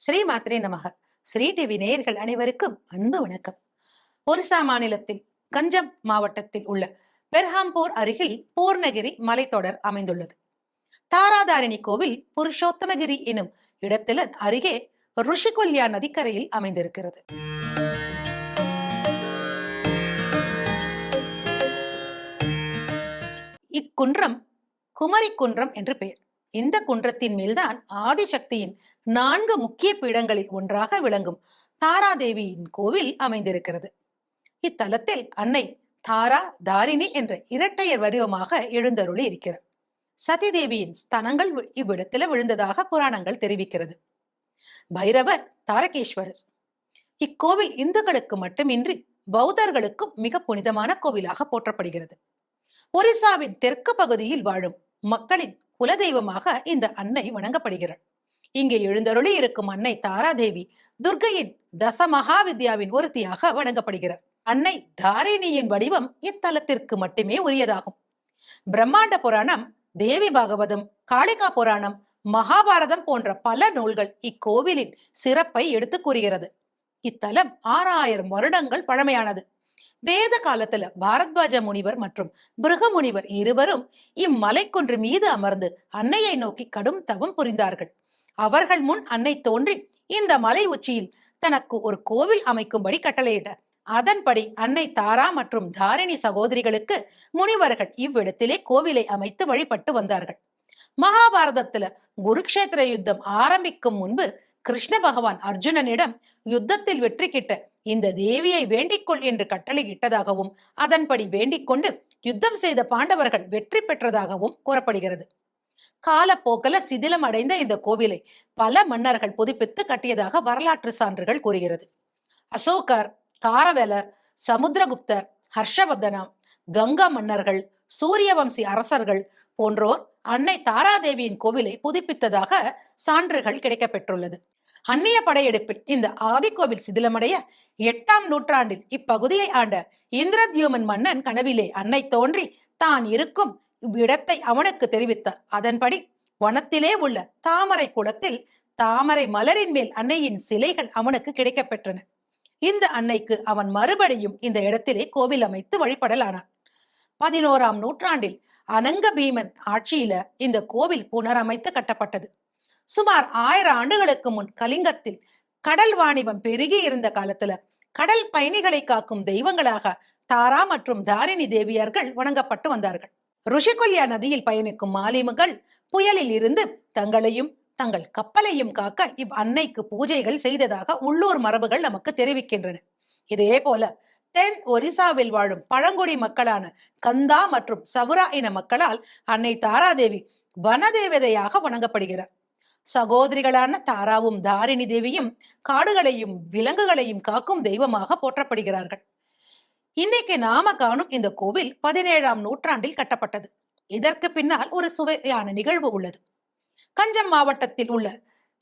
ஸ்ரீ மாத்ரே நமக. ஸ்ரீ டிவி நேயர்கள் அனைவருக்கும் அன்பு வணக்கம். ஒரிசா மாநிலத்தில் கஞ்சம் மாவட்டத்தில் உள்ள பெர்ஹாம்பூர் அருகில் பூர்ணகிரி மலைத்தொடர் அமைந்துள்ளது. தாராதாரிணி கோவில் புருஷோத்தமகிரி எனும் இடத்தில அருகே ருஷிகொல்யா நதிக்கரையில் அமைந்திருக்கிறது. இக்குன்றம் குமரி குன்றம் என்று பெயர். இந்த குன்றத்தின் மேல்தான் ஆதிசக்தியின் நான்கு முக்கிய பீடங்களில் ஒன்றாக விளங்கும் தாராதேவியின் கோவில் அமைந்திருக்கிறது. இத்தலத்தில் அன்னை தாரா தாரிணி என்ற இரட்டையர் வடிவமாக எழுந்தருளி இருக்கிறார் சதிதேவியின் ஸ்தனங்கள் வி- விழுந்ததாக புராணங்கள் தெரிவிக்கிறது. பைரவர் தாரகேஸ்வரர். இக்கோவில் இந்துக்களுக்கு மட்டுமின்றி பௌத்தர்களுக்கும் மிக புனிதமான கோவிலாக போற்றப்படுகிறது. ஒரிசாவின் தெற்கு பகுதியில் வாழும் மக்களின் குலதெய்வமாக இந்த அன்னை வணங்கப்படுகிறாள். இங்கே எழுந்தருளி இருக்கும் அன்னை தாராதேவி துர்கையின் தசமகா வித்யாவின் ஒருத்தியாக வணங்கப்படுகிறார் அன்னை தாரிணியின் வடிவம் இத்தலத்திற்கு மட்டுமே உரியதாகும். பிரம்மாண்ட புராணம் தேவி பாகவதம் காளிகா புராணம் மகாபாரதம் போன்ற பல நூல்கள் இக்கோவிலின் சிறப்பை எடுத்து கூறுகிறது. இத்தலம் ஆறாயிரம் வருடங்கள் பழமையானது. வேத காலத்துல பாரத்வாஜ முனிவர் மற்றும் பிருக முனிவர் இருவரும் இம்மலைக்குன்று மீது அமர்ந்து அன்னையை நோக்கி கடும் தவம் புரிந்தார்கள். அவர்கள் முன் அன்னை தோன்றி இந்த மலை உச்சியில் தனக்கு ஒரு கோவில் அமைக்கும்படி கட்டளையிட்டார் அதன்படி அன்னை தாரா மற்றும் தாரிணி சகோதரிகளுக்கு முனிவர்கள் இவ்விடத்திலே கோவிலை அமைத்து வழிபட்டு வந்தார்கள். மகாபாரதத்துல குருக்ஷேத்திர யுத்தம் ஆரம்பிக்கும் முன்பு கிருஷ்ண பகவான் அர்ஜுனனிடம் யுத்தத்தில் வெற்றி கிட்ட இந்த தேவியை வேண்டிக்கொள் என்று கட்டளையிட்டதாகவும் அதன்படி வேண்டிக்கொண்டு யுத்தம் செய்த பாண்டவர்கள் வெற்றி பெற்றதாகவும் கூறப்படுகிறது. காலப்போக்கில சிதிலம் அடைந்த இந்த கோவிலை பல மன்னர்கள் புதுப்பித்து கட்டியதாக வரலாற்று சான்றுகள் கூறுகிறது. அசோகர் காரவேலர் சமுத்திரகுப்தர் ஹர்ஷவர்தனா கங்கா மன்னர்கள் சூரியவம்சி அரசர்கள் போன்றோர் அன்னை தாராதேவியின் கோவிலை புதுப்பித்ததாக சான்றுகள் கிடைக்கப்பெற்றுள்ளது. அந்நிய படையெடுப்பில் இந்த ஆதிக்கோவில் சிதிலமடைய எட்டாம் நூற்றாண்டில் இப்பகுதியை ஆண்ட இந்திரத்யூமன் மன்னன் கனவிலே அன்னை தோன்றி தான் இருக்கும் இவ்விடத்தை அவனுக்கு தெரிவித்தார். அதன்படி வனத்திலே உள்ள தாமரை குளத்தில் தாமரை மலரின் மேல் அன்னையின் சிலைகள் அவனுக்கு கிடைக்கப்பெற்றன. இந்த அன்னைக்கு அவன் மறுபடியும் இந்த இடத்திலே கோவில் அமைத்து வழிபடலானான். பதினோராம் நூற்றாண்டில் அனங்க பீமன் ஆட்சியில இந்த கோவில் புனரமைத்து கட்டப்பட்டது. சுமார் ஆயிரம் ஆண்டுகளுக்கு முன் கலிங்கத்தில் கடல் வாணிபம் பெருகி இருந்த காலத்துல கடல் பயணிகளை காக்கும் தெய்வங்களாக தாரா மற்றும் தாரிணி தேவியர்கள் வணங்கப்பட்டு வந்தார்கள். ருஷிகொல்யா நதியில் பயணிக்கும் மாலிமுகள் புயலில் இருந்து தங்களையும் தங்கள் கப்பலையும் காக்க இவ் அன்னைக்கு பூஜைகள் செய்ததாக உள்ளூர் மரபுகள் நமக்கு தெரிவிக்கின்றன. இதே போல தென் ஒரிசாவில் வாழும் பழங்குடி மக்களான கந்தா மற்றும் சவுரா இன மக்களால் அன்னை தாராதேவி வனதேவதையாக வணங்கப்படுகிறார். சகோதரிகளான தாராவும் தாரிணி தேவியும் காடுகளையும் விலங்குகளையும் காக்கும் தெய்வமாக போற்றப்படுகிறார்கள். இன்னைக்கு நாம காணும் இந்த கோவில் பதினேழாம் நூற்றாண்டில் கட்டப்பட்டது. இதற்கு பின்னால் ஒரு சுவையான நிகழ்வு உள்ளது. கஞ்சம் மாவட்டத்தில் உள்ள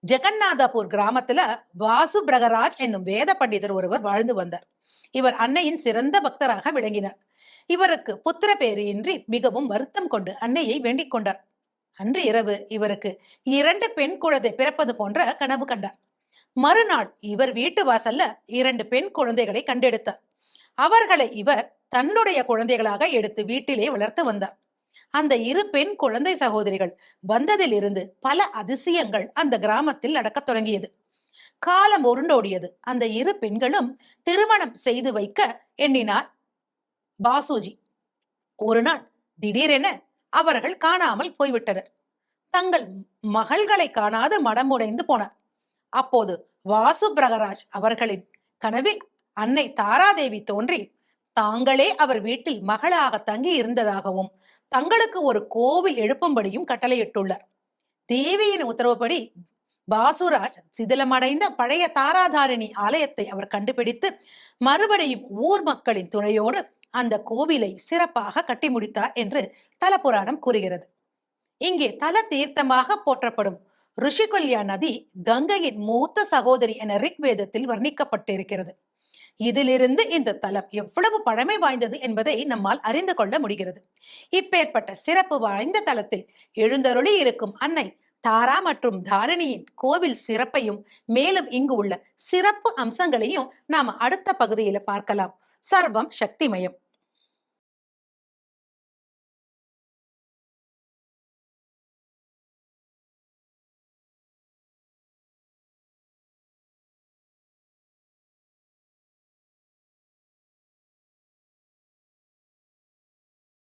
ஜெகநாதபூர் கிராமத்துல வாசு பிரகராஜ் என்னும் வேத பண்டிதர் ஒருவர் வாழ்ந்து வந்தார். இவர் அன்னையின் சிறந்த பக்தராக விளங்கினார். இவருக்கு புத்திர பேரின்றி மிகவும் வருத்தம் கொண்டு அன்னையை வேண்டிக் கொண்டார். அன்று இரவு இவருக்கு இரண்டு பெண் குழந்தை பிறப்பது போன்ற கனவு கண்டார். மறுநாள் இவர் வீட்டு வாசல்ல இரண்டு பெண் குழந்தைகளை கண்டெடுத்தார். அவர்களை இவர் தன்னுடைய குழந்தைகளாக எடுத்து வீட்டிலே வளர்த்து வந்தார். அந்த இரு பெண் குழந்தை சகோதரிகள் வந்ததிலிருந்து பல அதிசயங்கள் அந்த கிராமத்தில் நடக்கத் தொடங்கியது. காலம் உருண்டோடியது. அந்த இரு பெண்களும் திருமணம் செய்து வைக்க எண்ணினார். பாசுஜி ஒரு நாள் திடீரென அவர்கள் காணாமல் போய்விட்டனர். தங்கள் மகள்களை காணாது மடமுடைந்து போனார். அப்போது வாசு பிரகராஜ் அவர்களின் கனவில் அன்னை தாராதேவி தோன்றி தாங்களே அவர் வீட்டில் மகளாக தங்கி இருந்ததாகவும் தங்களுக்கு ஒரு கோவில் எழுப்பும்படியும் கட்டளையிட்டுள்ளார். தேவியின் உத்தரவுப்படி பாசுராஜ் சிதிலமடைந்த பழைய தாராதாரிணி ஆலயத்தை அவர் கண்டுபிடித்து மறுபடியும் ஊர் மக்களின் துணையோடு அந்த கோவிலை சிறப்பாக கட்டி முடித்தார் என்று தல புராணம் கூறுகிறது. இங்கே தல தீர்த்தமாக போற்றப்படும் ருஷிகொல்யா நதி கங்கையின் மூத்த சகோதரி என ரிக்வேதத்தில் வர்ணிக்கப்பட்டிருக்கிறது. இதிலிருந்து இந்த தலம் எவ்வளவு பழமை வாய்ந்தது என்பதை நம்மால் அறிந்து கொள்ள முடிகிறது. இப்பேற்பட்ட சிறப்பு வாய்ந்த தலத்தில் எழுந்தருளி இருக்கும் அன்னை தாரா மற்றும் தாரிணியின் கோவில் சிறப்பையும் மேலும் இங்கு உள்ள சிறப்பு அம்சங்களையும் நாம அடுத்த பகுதியில பார்க்கலாம். சர்வம் சக்திமயம்.